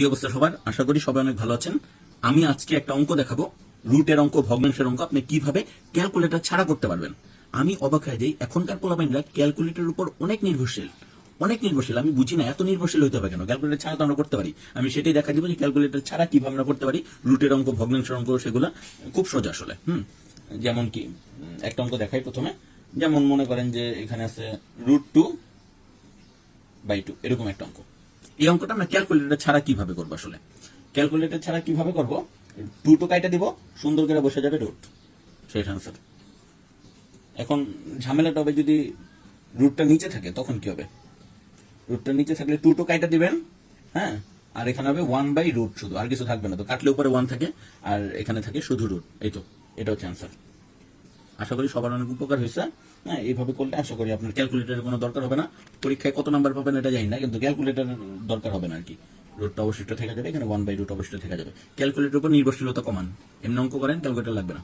কি অবস্থা সবার? আশা করি সবাই অনেক ভালো আছেন। আমি আজকে একটা অঙ্ক দেখাবো। রুটের অঙ্ক, ভগ্নাংশের অঙ্ক, আপনি কীভাবে ক্যালকুলেটর ছাড়া করতে পারবেন। আমি অবাক হয়ে যাই, এখনকার পোলাপাইনরা ক্যালকুলেটরের উপর অনেক নির্ভরশীল। অনেক নির্ভরশীল, আমি বুঝি না, এত নির্ভরশীল হতে হবে কেন? ক্যালকুলেটর ছাড়া তো আমরা করতে পারি। আমি সেটাই দেখা দিব যে ক্যালকুলেটর ছাড়া কীভাবে আমরা করতে পারি। রুটের অঙ্ক, ভগ্নাংশের অঙ্ক, সেগুলো খুব সোজা আসলে, হুম? যেমন কি একটা অঙ্ক দেখাই প্রথমে। যেমন মনে করেন যে এখানে আছে রুট টু বাই টু এরকম একটা অঙ্ক। এই অঙ্কটা আমরা ক্যালকুলেটর ছাড়া কীভাবে করব আসলে? ক্যালকুলেটর ছাড়া কীভাবে করব? টু তো কাইটা দিব, সুন্দর করে বসে যাবে রুট সেই আনসার এখন ঝামেলাটা হবে যদি রুটটা নিচে থাকে, তখন কি হবে? রুটটা নিচে থাকলে টু তো কাইটা দিবেন হ্যাঁ? আর এখানে হবে ওয়ান বাই রুট শুধু, আর কিছু থাকবে না। তো কাটলে উপরে ওয়ান থাকে, আর এখানে থাকে শুধু রুট এই তো, এটা হচ্ছে অ্যান্সার আশা করি সবার অনেক উপকার হয়েছে। হ্যাঁ এইভাবে করলে আশা করি আপনার ক্যালকুলেটারের কোনো দরকার হবে না। পরীক্ষায় কত নাম্বার পাবেন এটা জানি না, কিন্তু ক্যালকুলেটার দরকার হবে না আর কি। রুটটা অবশিষ্ট থেকে যাবে, এখানে ওয়ান বাই রুট অবশিষ্ট থেকে যাবে। ক্যালকুলেটার উপর নির্ভরশীলতা কমান। এমনি অঙ্ক করেন ক্যালকুলেটার লাগবে না।